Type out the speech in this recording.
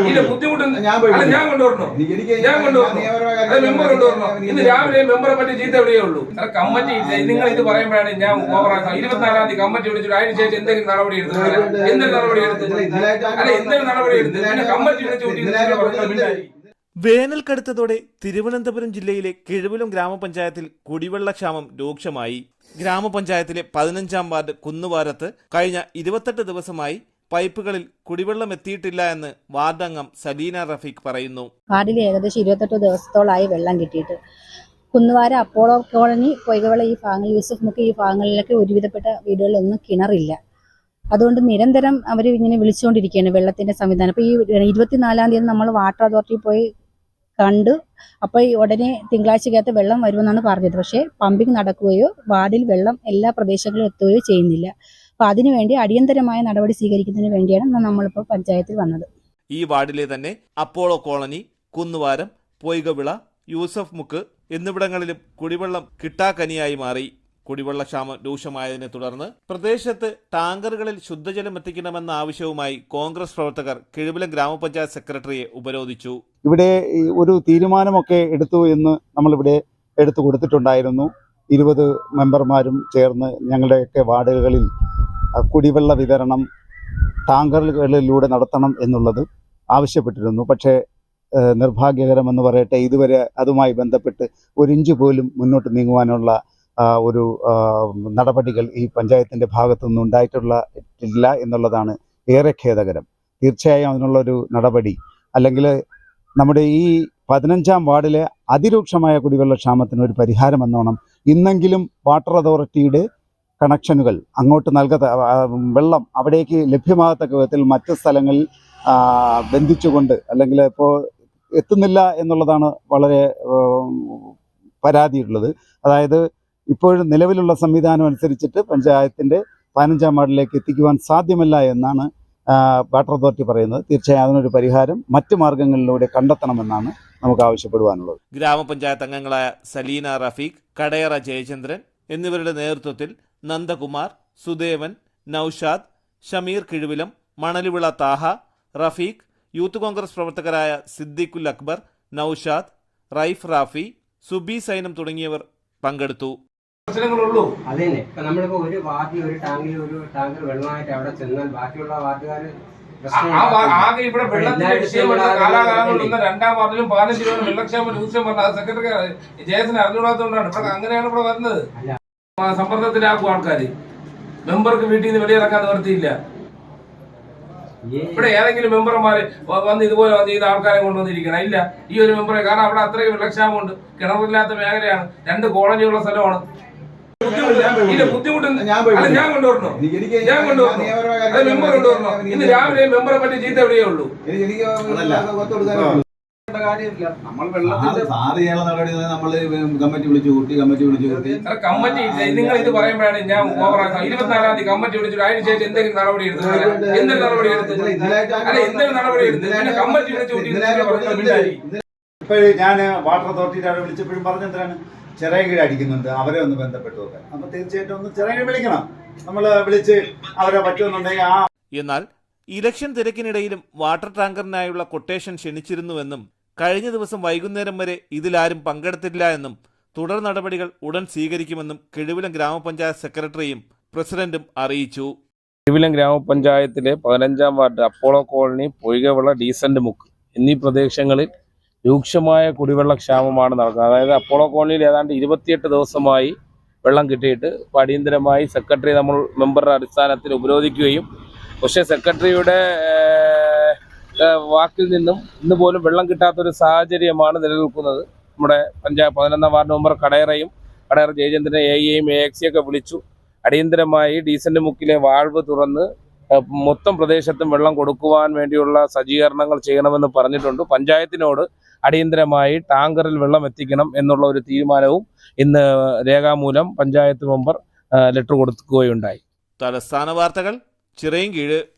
ഇതിന്റെ ബുദ്ധിമുട്ട് ഞാൻ. കൊണ്ടുവരണോ? ഞാൻ കൊണ്ടുവരണോ? അത് മെമ്പർ കൊണ്ടുവരണോ? ഇന്ന് രാവിലെ മെമ്പറെ പറ്റി ചീത്ത എവിടെയേ ഉള്ളൂ? സാർ കമ്മിറ്റി നിങ്ങൾ ഇത് പറയുമ്പോഴാണ് ഞാൻ ഓവറാക്കാം ഇരുപത്തിനാലാം തീയതി കമ്മിറ്റി വിളിച്ചിട്ട് അതിന് ശേഷം എന്തെങ്കിലും നടപടി എടുത്തു എന്തൊരു നടപടി എടുത്തു? അല്ല എന്തൊരു നടപടി എടുത്തു? പിന്നെ കമ്മിറ്റി വിളിച്ച്. വേനൽ കടുത്തതോടെ തിരുവനന്തപുരം ജില്ലയിലെ കിഴുവിലും ഗ്രാമപഞ്ചായത്തിൽ കുടിവെള്ളക്ഷാമം രൂക്ഷമായി. ഗ്രാമപഞ്ചായത്തിലെ പതിനഞ്ചാം വാർഡ് കുന്നുവാരത്ത് കഴിഞ്ഞ ഇരുപത്തെട്ട് ദിവസമായി പൈപ്പുകളിൽ കുടിവെള്ളം എത്തിയിട്ടില്ല എന്ന് വാർഡംഗം സലീന റഫീഖ് പറയുന്നു. വാർഡിൽ ഏകദേശം ഇരുപത്തെട്ട് ദിവസത്തോളായി വെള്ളം കിട്ടിയിട്ട്. കുന്നുവാര അപ്പോളോ കോളനി പൊയ്കവള ഈ ഭാഗങ്ങൾ യൂസഫ് മുക്ക് ഈ ഭാഗങ്ങളിലൊക്കെ ഒരുവിധപ്പെട്ട വീടുകളിലൊന്നും കിണറില്ല. അതുകൊണ്ട് നിരന്തരം അവർ ഇങ്ങനെ വിളിച്ചുകൊണ്ടിരിക്കുകയാണ് വെള്ളത്തിന്റെ സംവിധാനം. അപ്പോൾ ഈ ഇരുപത്തിനാലാം തീയതി നമ്മൾ വാട്ടർ അതോറിറ്റി പോയി കണ്ടു. അപ്പോൾ ഈ ഉടനെ തിങ്കളാഴ്ചക്കകത്ത് വെള്ളം വരുമെന്നാണ് പറഞ്ഞത്. പക്ഷേ പമ്പിംഗ് നടക്കുകയോ വാർഡിൽ വെള്ളം എല്ലാ പ്രദേശങ്ങളിലും എത്തുകയോ ചെയ്യുന്നില്ല. അപ്പോൾ അതിനുവേണ്ടി അടിയന്തരമായ നടപടി സ്വീകരിക്കുന്നതിന് വേണ്ടിയാണ് നമ്മളിപ്പോ നമ്മളിപ്പോൾ പഞ്ചായത്തിൽ വന്നത്. ഈ വാർഡിലെ തന്നെ അപ്പോളോ കോളനി കുന്നുവാരം പൊയ്കവിള യൂസഫ് മുക്ക് എന്നിവിടങ്ങളിലും കുടിവെള്ളം കിട്ടാക്കനിയായി മാറി. കുടിവെള്ള ക്ഷാമം രൂക്ഷമായതിനെ തുടർന്ന് പ്രദേശത്ത് ടാങ്കറുകളിൽ ശുദ്ധജലം എത്തിക്കണമെന്ന ആവശ്യവുമായി കോൺഗ്രസ് പ്രവർത്തകർ കിഴുവിലം ഗ്രാമപഞ്ചായത്ത് സെക്രട്ടറിയെ ഉപരോധിച്ചു. ഇവിടെ ഒരു തീരുമാനമൊക്കെ എടുത്തു എന്ന് നമ്മളിവിടെ എടുത്തു കൊടുത്തിട്ടുണ്ടായിരുന്നു. ഇരുപത് മെമ്പർമാരും ചേർന്ന് ഞങ്ങളുടെയൊക്കെ വാർഡുകളിൽ കുടിവെള്ള വിതരണം ടാങ്കറുകളിലൂടെ നടത്തണം എന്നുള്ളത് ആവശ്യപ്പെട്ടിരുന്നു. പക്ഷേ നിർഭാഗ്യകരമെന്ന് പറയട്ടെ ഇതുവരെ അതുമായി ബന്ധപ്പെട്ട് ഒരിഞ്ച് പോലും മുന്നോട്ട് നീങ്ങുവാനുള്ള ഒരു നടപടികൾ ഈ പഞ്ചായത്തിന്റെ ഭാഗത്തുനിന്ന് ഉണ്ടായിട്ടുള്ള എന്നുള്ളതാണ് ഏറെ ഖേദകരം. തീർച്ചയായും അതിനുള്ളൊരു നടപടി അല്ലെങ്കിൽ നമ്മുടെ ഈ പതിനഞ്ചാം വാർഡിലെ അതിരൂക്ഷമായ കുടിവെള്ള ക്ഷാമത്തിന് ഒരു പരിഹാരം എന്നോണം ഇന്നെങ്കിലും വാട്ടർ അതോറിറ്റിയുടെ കണക്ഷനുകൾ അങ്ങോട്ട് നൽകാത്ത വെള്ളം അവിടേക്ക് ലഭ്യമാകത്തക്ക വിധത്തിൽ മറ്റ് സ്ഥലങ്ങളിൽ ബന്ധിച്ചുകൊണ്ട് അല്ലെങ്കിൽ ഇപ്പോൾ എത്തുന്നില്ല എന്നുള്ളതാണ് വളരെ പരാതിയുള്ളത്. അതായത് ഇപ്പോഴും നിലവിലുള്ള സംവിധാനം അനുസരിച്ചിട്ട് പഞ്ചായത്തിന്റെ പതിനഞ്ചാം വാർഡിലേക്ക് എത്തിക്കുവാൻ സാധ്യമല്ല എന്നാണ് വാട്ടർ അതോറിറ്റി പറയുന്നത്. തീർച്ചയായും അതിനൊരു പരിഹാരം മറ്റ് മാർഗങ്ങളിലൂടെ കണ്ടെത്തണമെന്നാണ് നമുക്ക് ആവശ്യപ്പെടുവാനുള്ളത്. ഗ്രാമപഞ്ചായത്ത് അംഗങ്ങളായ സലീന റഫീഖ് കടയറ ജയചന്ദ്രൻ എന്നിവരുടെ നേതൃത്വത്തിൽ നന്ദകുമാർ സുദേവൻ നൌഷാദ് ഷമീർ കിഴുവിലം മണലുവിള താഹ റഫീഖ് യൂത്ത് കോൺഗ്രസ് പ്രവർത്തകരായ സിദ്ദിഖുൽ അക്ബർ നൌഷാദ് റൈഫ് റാഫി സുബി സൈനം തുടങ്ങിയവർ പങ്കെടുത്തു. പ്രശ്നങ്ങളുള്ളൂ. അതന്നെ. ഇപ്പൊ നമ്മളിപ്പോ ഒരു വാർഡിൽ ഒരു ടാങ്കിൽ ഒരു ടാങ്കർ വെള്ളമായിട്ട് അവിടെ ചെന്നാൽ ബാക്കിയുള്ള വാർഡുകാർ ആകെ ഇവിടെ വെള്ളത്തിന്റെ എല്ലായിടത്തും വിഷയം വന്ന ഇവിടെ കാലാകാലം അതല്ലേ. കൊണ്ടുവന്ന രണ്ടാം വാർഡിലും പതിനഞ്ച് രൂപ വെള്ളക്ഷേമം രൂക്ഷം പറഞ്ഞ സെക്രട്ടറി ജയസിന് അറിഞ്ഞുകൂടാത്തതുകൊണ്ടാണ്. ഇവിടെ അങ്ങനെയാണ് ഇവിടെ വരുന്നത്. സമ്മർദ്ദത്തിലാക്കും ആൾക്കാര് മെമ്പർക്ക് വീട്ടിൽ നിന്ന് വെളിയിറക്കാൻ നിവർത്തിയില്ല ഇവിടെ ഏതെങ്കിലും മെമ്പർമാര് വന്ന് ഇതുപോലെ വന്ന് ചെയ്ത ആൾക്കാരെ കൊണ്ടുവന്നിരിക്കണം ഇല്ല ഈ ഒരു മെമ്പറെ കാരണം അവിടെ അത്രയും വെള്ളക്ഷാമമുണ്ട് കിണറില്ലാത്ത മേഖലയാണ് രണ്ട് കോളനിയുള്ള സ്ഥലമാണ് ബുദ്ധിമുട്ട് ഞാൻ കൊണ്ടുവരണോ ഞാൻ കൊണ്ടുവരണോ അത് മെമ്പർ കൊണ്ടുവരണോ ഇന്ന് രാവിലെ മെമ്പറെ പറ്റി ചീത്ത എവിടെയേ ഉള്ളൂ കൊടുക്കാനുള്ളൂ. കാര്യമില്ല. നമ്മൾ വെള്ളത്തിന്റെ സാറ് ചെയ്യാനുള്ള നടപടി എന്ന് കമ്മിറ്റി വിളിച്ചു കൂട്ടി കമ്മിറ്റി വിളിച്ചു കൂട്ടി. കമ്മിറ്റി നിങ്ങൾ ഇത് പറയുമ്പോഴാണ് ഞാൻ ഓവറാക്കാം ഇരുപത്തിനാലാം തീയതി കമ്മിറ്റി വിളിച്ചു അതിന് ശേഷം എന്തെങ്കിലും നടപടി എടുത്തു എന്തെങ്കിലും നടപടി എടുത്ത് അല്ല എന്തെങ്കിലും നടപടി എടുത്ത് കമ്മിറ്റി വിളിച്ച് കൂട്ടി. ഇപ്പോഴും ഞാൻ വാട്ടർ അതോറിറ്റിയുടെ അവിടെ വിളിച്ചപ്പോഴും പറഞ്ഞെന്താണ് ചിറയൻകീഴ് അടിക്കുന്നുണ്ട്. അവരെ ഒന്ന് ബന്ധപ്പെട്ടു നോക്കാൻ അപ്പോൾ തീർച്ചയായിട്ടും ഒന്ന് ചെറിയ വിളിക്കണം. നമ്മൾ വിളിച്ച് അവരെ പറ്റുമെന്നുണ്ടെങ്കിൽ ആ എന്നാൽ ഇലക്ഷൻ തിരക്കിനിടയിലും വാട്ടർ ടാങ്കറിനായുള്ള കൊട്ടേഷൻ ക്ഷണിച്ചിരുന്നുവെന്നും കഴിഞ്ഞ ദിവസം വൈകുന്നേരം വരെ ഇതിലാരും പങ്കെടുത്തിട്ടില്ല എന്നും തുടർ നടപടികൾ ഉടൻ സ്വീകരിക്കുമെന്നും കിഴിവിലം ഗ്രാമപഞ്ചായത്ത് സെക്രട്ടറിയും പ്രസിഡന്റും അറിയിച്ചു. കിഴിവിലം ഗ്രാമപഞ്ചായത്തിലെ പതിനഞ്ചാം ward Apollo colony Poykavila decent Mukku എന്നീ പ്രദേശങ്ങളിൽ രൂക്ഷമായ കുടിവെള്ള ക്ഷാമമാണ് നടക്കുന്നത്. അതായത് അപ്പോളോ കോളനിയിൽ ഏതാണ്ട് ഇരുപത്തിയെട്ട് ദിവസമായി വെള്ളം കിട്ടിയിട്ട് ഇപ്പോൾ അടിയന്തരമായി സെക്രട്ടറി നമ്മൾ മെമ്പറുടെ അടിസ്ഥാനത്തിൽ ഉപരോധിക്കുകയും പക്ഷേ സെക്രട്ടറിയുടെ വാക്കിൽ നിന്നും ഇന്ന് പോലും വെള്ളം കിട്ടാത്തൊരു സാഹചര്യമാണ് നിലനിൽക്കുന്നത്. നമ്മുടെ പഞ്ചായത്ത് പതിനൊന്നാം വാർഡ് മെമ്പർ കടയറയും കടയറ ജയചന്ദ്രനെ എ എയും എ എക്സിയൊക്കെ വിളിച്ചു. അടിയന്തരമായി ഡീസന്റ് മുക്കിലെ വാൾവ് തുറന്ന് മൊത്തം പ്രദേശത്തും വെള്ളം കൊടുക്കുവാൻ വേണ്ടിയുള്ള സജ്ജീകരണങ്ങൾ ചെയ്യണമെന്ന് പറഞ്ഞിട്ടുണ്ട്. പഞ്ചായത്തിനോട് അടിയന്തരമായി ടാങ്കറിൽ വെള്ളം എത്തിക്കണം എന്നുള്ള ഒരു തീരുമാനവും ഇന്ന് രേഖാമൂലം പഞ്ചായത്ത് മെമ്പർ ലെറ്റർ കൊടുക്കുകയുണ്ടായി. തലസ്ഥാന വാർത്തകൾ ചിറയൻകീഴ് ഈ